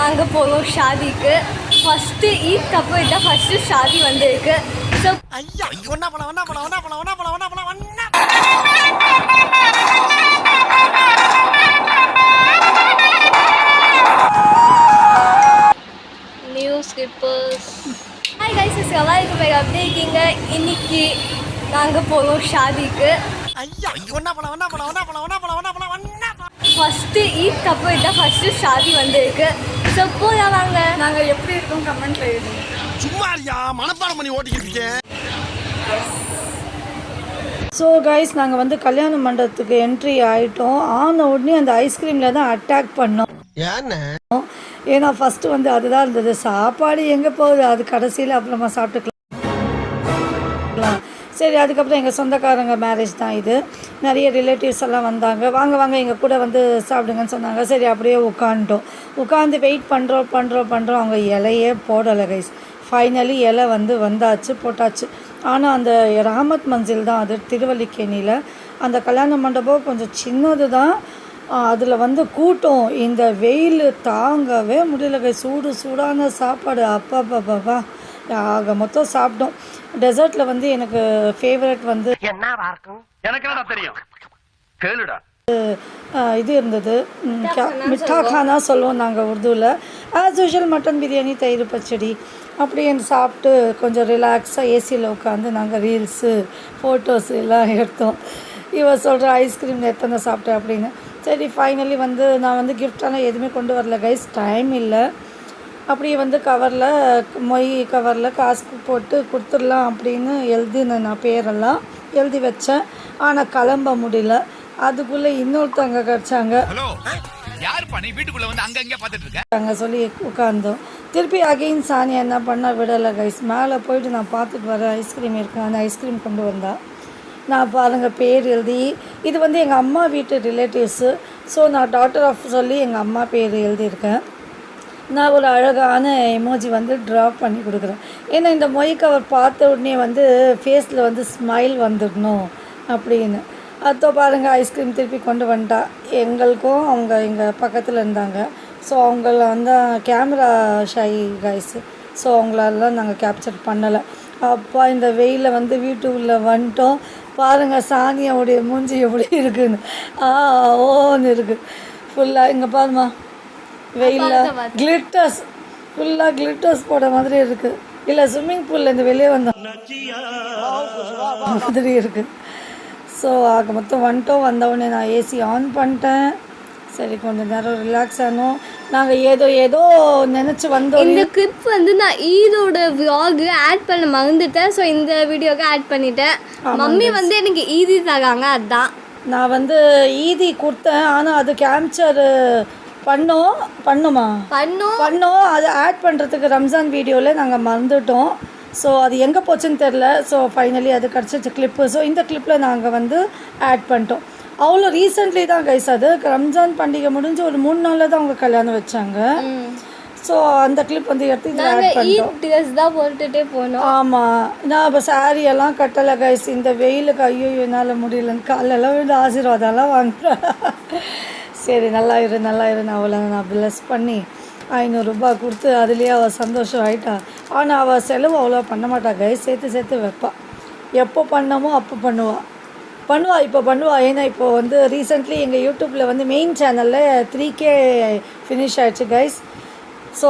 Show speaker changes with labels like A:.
A: நாங்கள் போகிறோம் ஷாதிக்கு ஃபஸ்ட்டு ஈத் அப்புறம் இதான் ஃபஸ்ட்டு ஷாதி வந்திருக்கு ஸோ
B: ஐயா ஒன்னா போல ஒன்னா போல ஒன்னா போல ஒன்னா போல ஒன்னா போல ஒன்னா
A: நியூ ஹாய் கைஸ் இஸ் எல்லாருக்கும் போய் அப்படியே இருக்கீங்க இன்னைக்கு நாங்கள் போகிறோம் ஷாதிக்கு
B: ஐயா ஒன்னா போல ஒன்னா போல ஒன்னா போல ஒன்னா போல ஒன்னா போல ஒன்னா
A: ஃபஸ்ட்டு ஈத் அப்புறம் இதான் ஃபஸ்ட்டு ஷாதி வந்திருக்கு ஸோ போயா வாங்க
C: நாங்கள் எப்படி இருக்கோம் கமெண்ட்ல எழுதுங்க.
B: சும்மா இருக்கியா? மனப்பாடம் பண்ணி ஓட்டிக்கிட்டு இருக்கேன்
C: ஸோ கைஸ் நாங்கள் வந்து கல்யாண மண்டபத்துக்கு என்ட்ரி ஆகிட்டோம் ஆன உடனே அந்த ஐஸ்கிரீமில் தான் அட்டாக் பண்ணோம்.
B: ஏன்னு?
C: ஏன்னா ஃபஸ்ட்டு வந்து அதுதான் இருந்தது. சாப்பாடு எங்கே போகுது? அது கடைசியில் அப்புறமா சாப்பிட்டுக்கலாம். சரி அதுக்கப்புறம் எங்கள் சொந்தக்காரங்க மேரேஜ் தான் இது. நிறைய ரிலேட்டிவ்ஸ் எல்லாம் வந்தாங்க. வாங்க வாங்க எங்கள் கூட வந்து சாப்பிடுங்கன்னு சொன்னாங்க. சரி அப்படியே உட்காந்துட்டோம் உட்காந்து வெயிட் பண்ணுறோம் பண்ணுறோம் பண்ணுறோம் அவங்க இலையே போடலை கைஸ் ஃபைனலி இலை வந்து வந்தாச்சு போட்டாச்சு. ஆனால் அந்த ராமத் மஞ்சில் தான் அது திருவல்லிக்கேணியில். அந்த கல்யாண மண்டபம் கொஞ்சம் சின்னது தான். அதில் வந்து கூட்டம். இந்த வெயில் தாங்கவே முடியல கை சூடு சூடான சாப்பாடு. அப்பா ஆக மொத்தம் சாப்பிட்டோம். டெசர்ட்டில் வந்து எனக்கு ஃபேவரட் வந்து
D: எனக்கு என்னடா தெரியும்? கேளுடா.
C: இது இருந்தது. மிட்டா கானா சொல்லுவோம். நாங்கள் உருதுவில் ஆஸ் யூஷுவல் மட்டன் பிரியாணி தயிர் பச்சடி. அப்படியே சாப்பிட்டு கொஞ்சம் ரிலாக்ஸாக ஏசியில் உட்காந்து நாங்கள் ரீல்ஸு ஃபோட்டோஸ் எல்லாம் எடுத்தோம். இவ சொல்கிற ஐஸ்கிரீம் எத்தனை சாப்பிட்டேன் அப்படின்னு. சரி ஃபைனலி வந்து நான் வந்து கிஃப்டெல்லாம் எதுவுமே கொண்டு வரல கைஸ் டைம் இல்லை. அப்படியே வந்து கவரில் மொய் கவரில் காசு போட்டு கொடுத்துடலாம் அப்படின்னு எழுதினேன் நான் பேரெல்லாம் எழுதி வச்சேன். ஆனால் கிளம்ப முடியல. அதுக்குள்ளே இன்னொருத்தவங்க கிடச்சாங்க.
D: ஹலோ யார் பண்ணி வீட்டுக்குள்ள வந்து அங்க
C: சொல்லி உட்காந்தோம் திருப்பி அகைன் சாணி என்ன பண்ண விடலை கைஸ் மேலே போயிட்டு நான் பார்த்துட்டு வரேன் ஐஸ்கிரீம் இருக்கேன் அந்த ஐஸ்கிரீம் கொண்டு வந்தா. நான் பாருங்கள் பேர் எழுதி. இது வந்து எங்கள் அம்மா வீட்டு ரிலேட்டிவ்ஸு ஸோ நான் டாட்டர் ஆஃப் சொல்லி எங்கள் அம்மா பேர் எழுதியிருக்கேன். நான் ஒரு அழகான எமோஜி வந்து ட்ரா பண்ணி கொடுக்குறேன். ஏன்னா இந்த மொய் கவர் பார்த்த உடனே வந்து ஃபேஸில் வந்து ஸ்மைல் வந்துடணும் அப்படின்னு. அதோ பாருங்கள் ஐஸ்கிரீம் திருப்பி கொண்டு வந்துட்டா. எங்களுக்கும் அவங்க எங்கள் பக்கத்தில் இருந்தாங்க. ஸோ அவங்கள வந்து கேமரா ஷை கைஸு ஸோ அவங்களெல்லாம் நாங்கள் கேப்சர் பண்ணலை. அப்பா இந்த வெயிலில் வந்து வீட்டு உள்ளே வந்துட்டோம். பாருங்கள் சாணியோடைய மூஞ்சி எப்படி இருக்குன்னு. ஆ ஓன்னு இருக்குது ஃபுல்லாக இங்கே பாருமா வெயிலில் கிளிட்டர்ஸ் ஃபுல்லாக கிளிட்டர்ஸ் போட மாதிரி இருக்குது இல்லை ஸ்விம்மிங் பூலில் இந்த வெளியே வந்தோம். மாதிரி இருக்குது ஸோ ஆக மொத்தம் வந்துட்டோம். வந்தவுடனே நான் ஏசி ஆன் பண்ணிட்டேன். சரி கொஞ்சம் நேரம் ரிலாக்ஸ் ஆனோம். நாங்கள் ஏதோ ஏதோ நினச்சி வந்தோம்.
A: இந்த கிளிப் வந்து நான் ஈதோட vlog ஆட் பண்ண மறந்துட்டேன். ஸோ இந்த வீடியோக்கு ஆட் பண்ணிட்டேன். மம்மி வந்து எனக்கு ஈதி தராங்க அதான்.
C: நான் வந்து ஈதி கொடுத்தேன். ஆனால் அது கேப்சர் பண்ணோம் பண்ணுமா?
A: பண்ணோம்
C: பண்ணோம் அது ஆட் பண்ணுறதுக்கு ரம்ஜான் வீடியோவில் நாங்கள் மறந்துட்டோம். ஸோ அது எங்கே போச்சுன்னு தெரில ஸோ ஃபைனலி அது கிடச்சிச்சு கிளிப்பு ஸோ இந்த கிளிப்பில் நாங்கள் வந்து ஆட் பண்ணிட்டோம். அவ்வளோ ரீசெண்ட்லி தான் கைஸ் அது. ரம்ஜான் பண்டிகை முடிஞ்சு ஒரு மூணு நாளில் தான் அவங்க கல்யாணம் வச்சாங்க. ஸோ அந்த கிளிப் வந்து எடுத்து இதில் ஆட் பண்ணிட்டோம்.
A: ட்ரெஸ் தான் போட்டுட்டே போனோம்.
C: ஆமாம் நான் இப்போ சாரி எல்லாம் கட்டலை கைஸ் இந்த வெயிலுக்கு ஐயோ என்னால் முடியலன்னு காலெல்லாம் விழுந்து ஆசீர்வாதம்லாம் வாங்குறேன். சரி நல்லா இரு நல்லா இரு நான் அவளை நான் ப்ளஸ் பண்ணி ஐநூறுரூபா கொடுத்து அதுலேயே அவள் சந்தோஷம் ஆகிட்டாள் ஆனால் அவள் செலவு அவ்வளோ பண்ண மாட்டா. கைஸ் சேர்த்து சேர்த்து வைப்பாள் எப்போ பண்ணமோ அப்போ பண்ணுவாள் பண்ணுவாள் இப்போ பண்ணுவாள் ஏன்னா இப்போ வந்து ரீசெண்ட்லி எங்கள் யூடியூப்பில் வந்து மெயின் சேனலில் த்ரீ கே ஃபினிஷ் ஆகிடுச்சு கைஸ் ஸோ